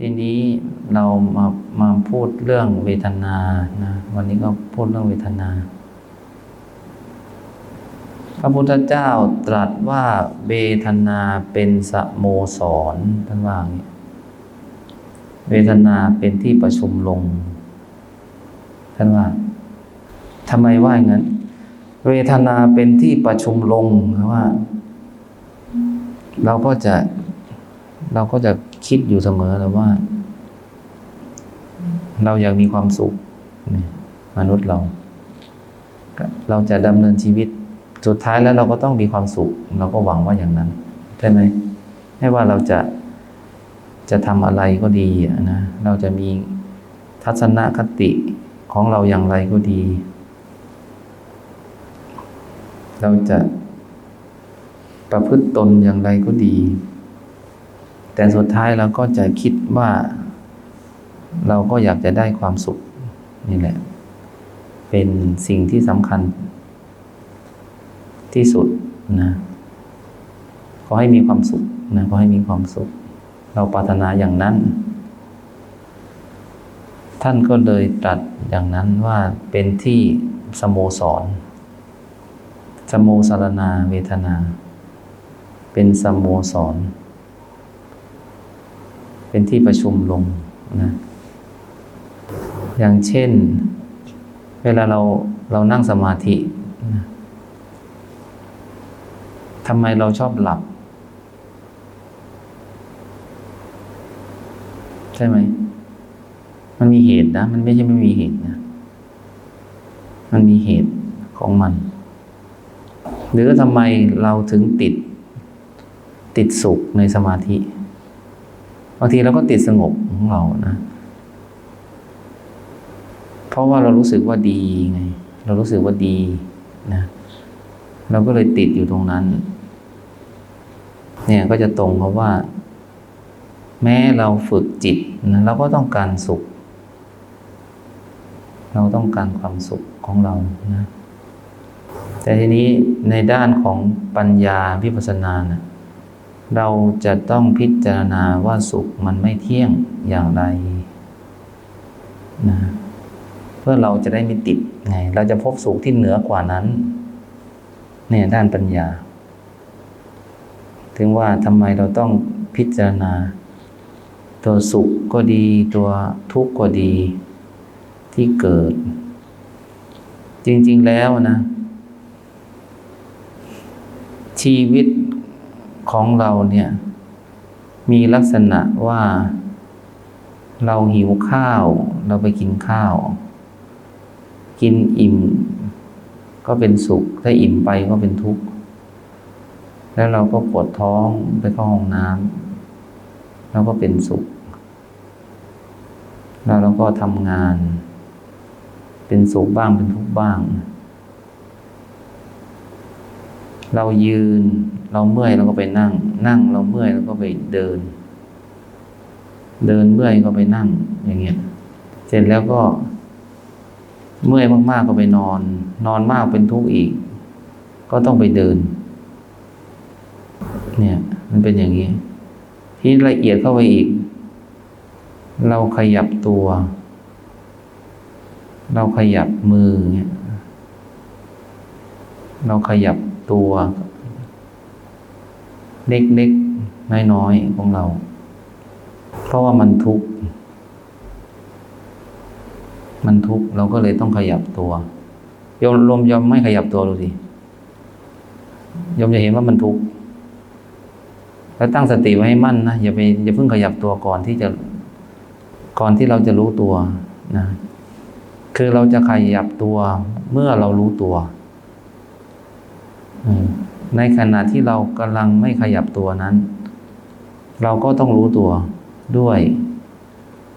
ทีนี้เรามามาพูดเรื่องเวทนานะวันนี้ก็พูดเรื่องเวทนา พระพุทธเจ้าตรัสว่าเวทนาเป็นสโมสรท่านว่าอย่างนี้เวทนาเป็นที่ประชุมลง ท่านว่าทำไมว่าอย่างนั้น เวทนาเป็นที่ประชุมลงเพราะว่า เราก็จะเราก็จะ คิดอยู่เสมอแล้วว่า เราอยากมีความสุขมนุษย์เรา เราจะดำเนินชีวิตสุดท้ายแล้วเราก็ต้องมีความสุข เราก็หวังว่าอย่างนั้นใช่ไหมไม่ว่าเราจะจะทำอะไรก็ดีนะเราจะมีทัศนคติของเราอย่างไรก็ดี เราจะประพฤติตนอย่างไรก็ดี แต่สุดท้ายเราก็จะคิดว่า เราก็อยากจะได้ความสุขนี่แหละ เป็นสิ่งที่สำคัญ ที่สุดนะขอให้มีความสุขนะขอให้มีความสุข เราปรารถนาอย่างนั้น ท่านก็เลยตรัสอย่างนั้นว่าเป็นที่สโมสร สโมสารณาเวทนา เป็นสโมสร เป็นที่ประชุมลงนะอย่างเช่น เวลาเราเรานั่งสมาธินะทำไมเราชอบหลับ ใช่ไหม มันมีเหตุนะ มันไม่ใช่ไม่มีเหตุนะ มันมีเหตุของมัน หรือทำไมเราถึงติดติดสุขในสมาธิ บางทีเราก็ติดสงบของเรานะ เพราะว่าเรารู้สึกว่าดีไง เรารู้สึกว่าดีนะ เราก็เลยติดอยู่ตรงนั้น เนี่ยก็จะตรงเพราะว่า แม้เราฝึกจิตนะเราก็ต้องการสุข เราต้องการความสุขของเรานะแต่ทีนี้ในด้านของปัญญาวิปัสสนานะ เราจะต้องพิจารณาว่าสุขมันไม่เที่ยงอย่างไรนะเพื่อเราจะได้ไม่ติดไง เราจะพบสุขที่เหนือกว่านั้น เนี่ยด้านปัญญา ถึงว่าทำไมเราต้องพิจารณา ตัวสุขก็ดี ตัวทุกข์ก็ดีที่เกิด จริง ๆแล้วนะ ชีวิต ของเราเนี่ย มีลักษณะว่า เราหิวข้าว เราไปกินข้าว กินอิ่ม ก็เป็นสุข ถ้าอิ่มไปก็เป็นทุกข์ แล้วเราก็ปวดท้องไปเข้าห้องน้ำแล้วก็เป็นสุข แล้วเราก็ทำงาน เป็นสุขบ้างเป็นทุกข์บ้าง เรายืน เราเมื่อยเราก็ไปนั่ง นั่งเราเมื่อยเราก็ไปเดิน เดินเมื่อยก็ไปนั่ง อย่างเงี้ย เสร็จแล้วก็ เมื่อยมากๆก็ไปนอน นอนมากเป็นทุกข์อีก ก็ต้องไปเดิน เนี่ย มันเป็นอย่างนี้ ที่ละเอียดเข้าไปอีก เราขยับตัว เราขยับมือเนี่ยเราขยับ ตัว เล็กๆ น้อยๆ ของเรา เพราะว่ามันทุกข์ มันทุกข์เราก็เลยต้องขยับตัวยมลมยอมไม่ขยับตัวดูสิยมจะเห็นว่ามันทุกข์แล้วตั้งสติไว้ให้มั่นนะอย่าไปอย่าเพิ่งขยับตัวก่อนที่จะ ก่อนที่เราจะรู้ตัวนะ คือเราจะขยับตัวเมื่อเรารู้ตัว ในขณะที่เรากำลังไม่ขยับตัวนั้น เราก็ต้องรู้ตัวด้วย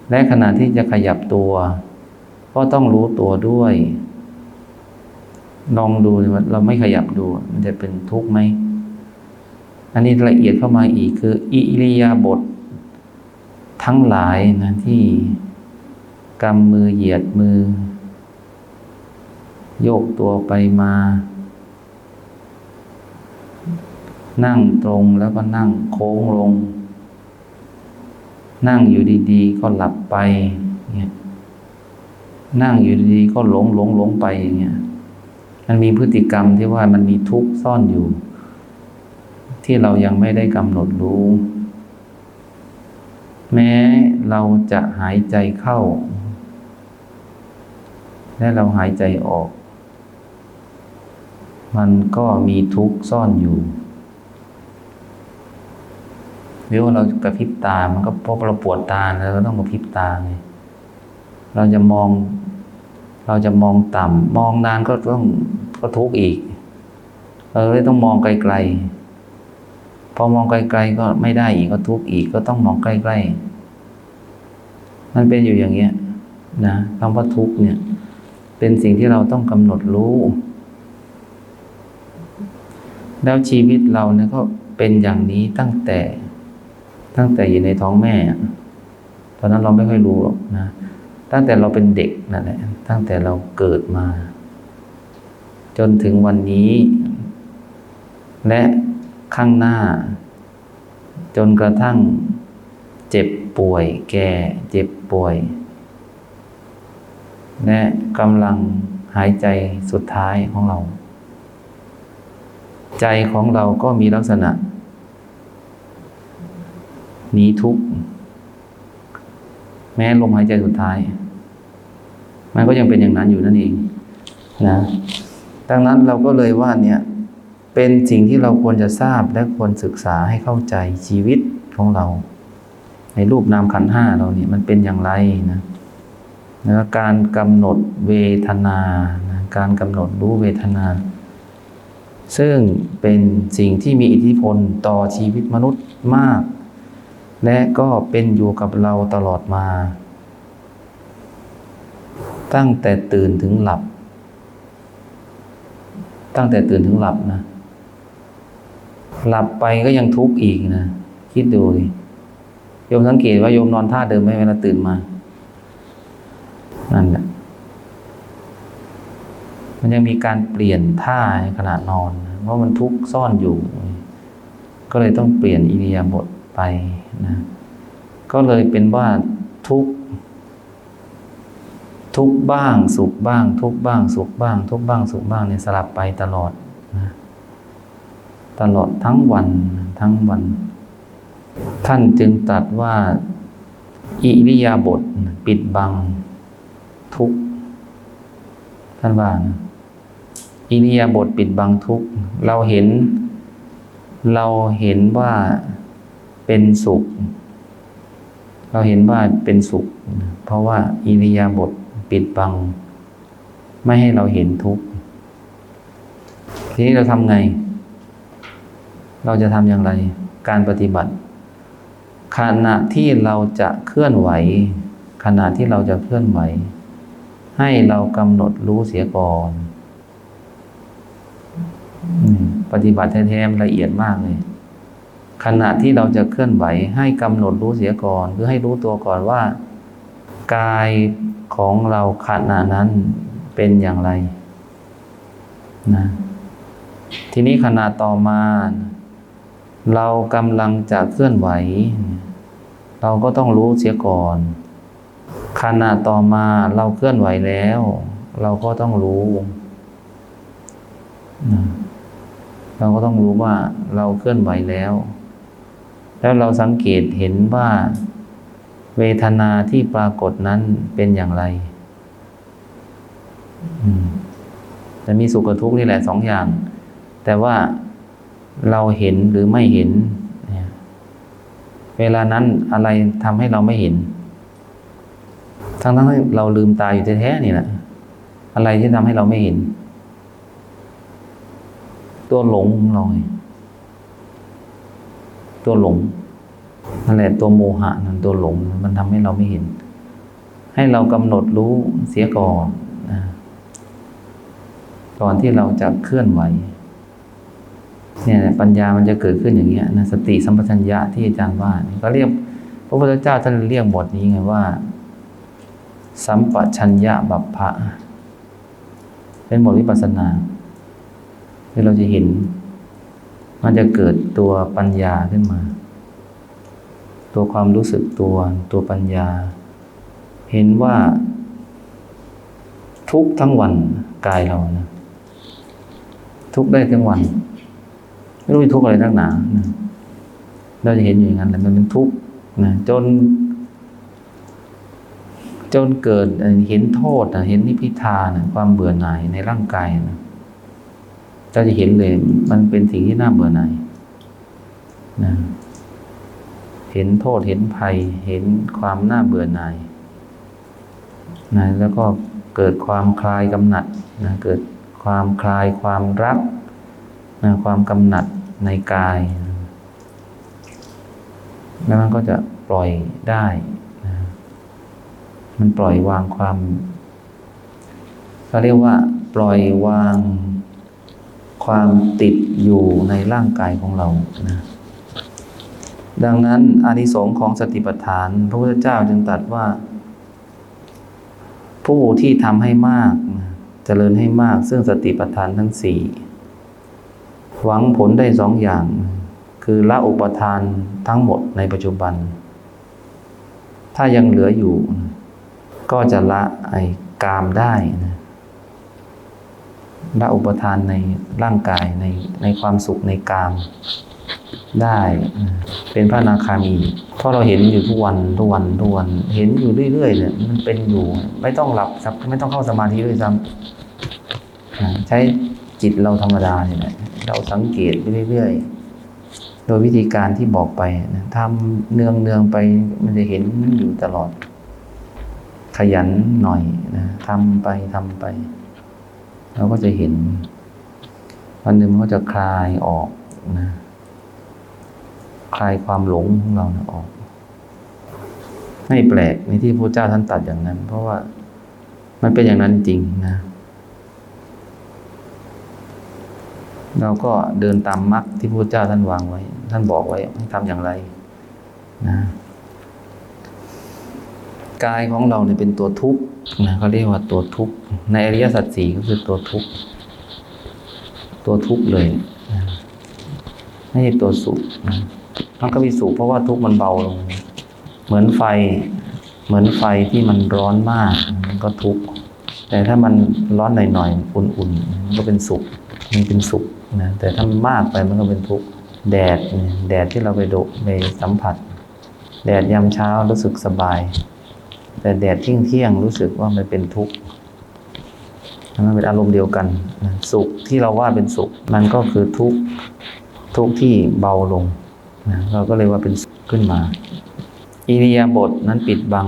และขณะที่จะขยับตัว ก็ต้องรู้ตัวด้วย ลองดูว่าเราไม่ขยับดู มันจะเป็นทุกข์ไหม อันนี้ละเอียดเข้ามาอีกคือ อิริยาบถททั้งหลายนะที่กำมือเหยียดมือ โยกตัวไปมา นั่งตรงแล้วก็นั่งโค้งลง นั่งอยู่ดีๆ ก็หลับไปเงี้ยนั่งอยู่ดีๆ ก็หลงหลงหลงไปอย่างเงี้ยมันมีพฤติกรรมที่ว่ามันมีทุกข์ซ่อนอยู่ ที่เรายังไม่ได้กำหนดรู้ แม้เราจะหายใจเข้า และเราหายใจออก มันก็มีทุกข์ซ่อนอยู่ หรือว่าเรากระพริบตา มันก็เพราะเราปวดตาเราต้องกระพริบตาไงเราจะมอง เราจะมองต่ำมองนานก็ต้องก็ทุกข์อีก เราเลยต้องมองไกลๆ พอมองไกลๆก็ไม่ได้อีกก็ทุกข์อีกก็ต้องมองใกล้ๆ มันเป็นอยู่อย่างเงี้ยนะคำว่าทุกข์เนี่ย เป็นสิ่งที่เราต้องกำหนดรู้ แล้วชีวิตเราเนี่ยก็เป็นอย่างนี้ตั้งแต่ ตั้งแต่อยู่ในท้องแม่ ตอนนั้นเราไม่ค่อยรู้หรอกนะ ตั้งแต่เราเป็นเด็กนั่นแหละ ตั้งแต่เราเกิดมา จนถึงวันนี้ และข้างหน้า จนกระทั่งเจ็บป่วย แก่เจ็บป่วย และกำลังหายใจสุดท้ายของเรา ใจของเราก็มีลักษณะ หนีทุกข์แม้ลมหายใจสุดท้าย มันก็ยังเป็นอย่างนั้นอยู่นั่นเองนะดังนั้นเราก็เลยว่าเนี่ยเป็นสิ่งที่เราควรจะทราบและควรศึกษาให้เข้าใจชีวิตของเรา ในรูปนามขันห้าเราเนี่ยมันเป็นอย่างไรนะนะการกำหนดเวทนานะการกำหนดรู้เวทนา ซึ่งเป็นสิ่งที่มีอิทธิพลต่อชีวิตมนุษย์มาก และก็เป็นอยู่กับเราตลอดมา ตั้งแต่ตื่นถึงหลับ ตั้งแต่ตื่นถึงหลับนะ หลับไปก็ยังทุกข์อีกนะ คิดดูดิโยมสังเกตว่าโยมนอนท่าเดิมไหมเวลาตื่นมา นั่นแหละมันยังมีการเปลี่ยนท่าในขณะนอน เพราะมันทุกข์ซ่อนอยู่ ก็เลยต้องเปลี่ยนอิริยาบถ ไปนะก็เลยเป็นว่าทุกทุกบ้างสุขบ้าง ทุกบ้างสุขบ้าง ทุกบ้างสุขบ้างเนี่ยสลับไปตลอดนะตลอดทั้งวันทั้งวัน ท่านจึงตรัสว่าอิริยาบถปิดบัง ทุกท่านว่านะอิริยาบถปิดบังทุกเราเห็น เราเห็นว่า เป็นสุข เราเห็นว่าเป็นสุข เพราะว่าอิริยาบถปิดบัง ไม่ให้เราเห็นทุกข์ทีนี้เราทำไง เราจะทำอย่างไร การปฏิบัติ ขณะที่เราจะเคลื่อนไหว ขณะที่เราจะเคลื่อนไหว ให้เรากำหนดรู้เสียก่อนปฏิบัติแท้ๆละเอียดมากเลย ขณะที่เราจะเคลื่อนไหวให้กำหนดรู้เสียก่อนคือให้รู้ตัวก่อนว่า กายของเราขณะนั้นเป็นอย่างไรนะทีนี้ขณะต่อมา เรากำลังจะเคลื่อนไหว เราก็ต้องรู้เสียก่อนขณะต่อมาเราเคลื่อนไหวแล้ว เราก็ต้องรู้นะเราก็ต้องรู้ว่าเราเคลื่อนไหวแล้ว แล้วเราสังเกตเห็นว่า เวทนาที่ปรากฏนั้นเป็นอย่างไรจะมีสุขกับทุกข์นี่แหละสองอย่าง แต่ว่าเราเห็นหรือไม่เห็น เวลานั้นอะไรทำให้เราไม่เห็น ทั้งทั้งเราลืมตาอยู่แท้ๆนี่แหละอะไรที่ทำให้เราไม่เห็น ตัวหลงของเรา ตัวหลงนั่นแหละตัวโมหะนั่นตัวหลงมันทำให้เราไม่เห็น ให้เรากำหนดรู้เสียก่อนนะก่อนที่เราจะเคลื่อนไหวเนี่ยปัญญามันจะเกิดขึ้นอย่างเงี้ยนะสติสัมปชัญญะที่อาจารย์ว่าก็เรียกพระพุทธเจ้าท่านเรียกบทนี้ไงว่า สัมปชัญญะบัพพะเป็นบทวิปัสสนาที่เราจะเห็น มันจะเกิดตัวปัญญาขึ้นมา ตัวความรู้สึกตัว ตัวปัญญา เห็นว่า ทุกทั้งวันกายเรานะทุกได้ทั้งวัน ไม่รู้ทุกอะไรนักหนานะเราจะเห็นอยู่อย่างนั้นแหละมันเป็นทุกข์นะจน จนเกิดเห็นโทษนะเห็นนิพพิทานะความเบื่อหน่ายในร่างกายนะ เราจะเห็นเลย มันเป็นสิ่งที่น่าเบื่อหน่ายนะเห็นโทษเห็นภัย เห็นความน่าเบื่อหน่ายนะแล้วก็เกิดความคลายกำหนัดนะเกิดความคลายความรักนะความกำหนัดในกาย แล้วมันก็จะปล่อยได้นะมันปล่อยวางความเขาเรียกว่า ปล่อยวาง ความติดอยู่ในร่างกายของเรานะดังนั้นอานิสงส์ของสติปัฏฐาน พระพุทธเจ้าจึงตรัสว่า ผู้ที่ทำให้มากนะเจริญให้มาก ซึ่งสติปัฏฐานทั้งสี่หวังผลได้สองอย่าง คือละอุปทานทั้งหมดในปัจจุบัน ถ้ายังเหลืออยู่ ก็จะละไอ้กามได้นะ ละอุปทานในร่างกายในในความสุขในกามได้เป็นพระนาคามีเพราะเราเห็นอยู่ทุกวันทุกวันทุกวันเห็นอยู่เรื่อยๆเนี่ยมันเป็นอยู่ไม่ต้องหลับครับไม่ต้องเข้าสมาธิด้วยซ้ำใช้จิตเราธรรมดาเนี่ยเราสังเกตไปเรื่อยๆ โดยวิธีการที่บอกไปนะทำเนืองเนืองๆไปมันจะเห็นมันอยู่ตลอด ขยันหน่อยนะทำไปทำไป เราก็จะเห็น วันหนึ่งมันก็จะคลายออกนะ คลายความหลงของเรานะออก ไม่แปลกในที่พระเจ้าท่านตัดอย่างนั้น เพราะว่ามันเป็นอย่างนั้นจริงนะ เราก็เดินตามมรรคที่พระเจ้าท่านวางไว้ ท่านบอกไว้ให้ทำอย่างไร นะ กายของเราเนี่ยเป็นตัวทุกข์นะเขาเรียกว่าตัวทุกข์ในอริยสัจสี่ก็คือตัวทุกข์ตัวทุกข์เลยไม่ใช่ตัวสุขมันก็มีสุขเพราะว่าทุกข์มันเบาลง เหมือนไฟ เหมือนไฟที่มันร้อนมากมันก็ทุกข์แต่ถ้ามันร้อนหน่อยๆอุ่นๆมันก็เป็นสุขมันเป็นสุขนะแต่ถ้ามากไปมันก็เป็นทุกข์แดดแดดที่เราไปโดดไปสัมผัส แดดยามเช้ารู้สึกสบาย แต่แดดเที่ยงเที่ยงๆรู้สึกว่ามันเป็นทุกข์มันเป็นอารมณ์เดียวกัน สุขที่เราว่าเป็นสุข มันก็คือทุกข์ทุกข์ที่เบาลงนะเราก็เลยว่าเป็นขึ้นมา อิริยาบถนั้นปิดบัง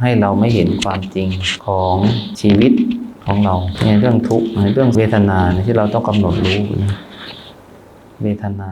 ให้เราไม่เห็นความจริงของชีวิตของเราในเรื่องทุกข์ในเรื่องเวทนาที่เราต้องกำหนดรู้นะเวทนา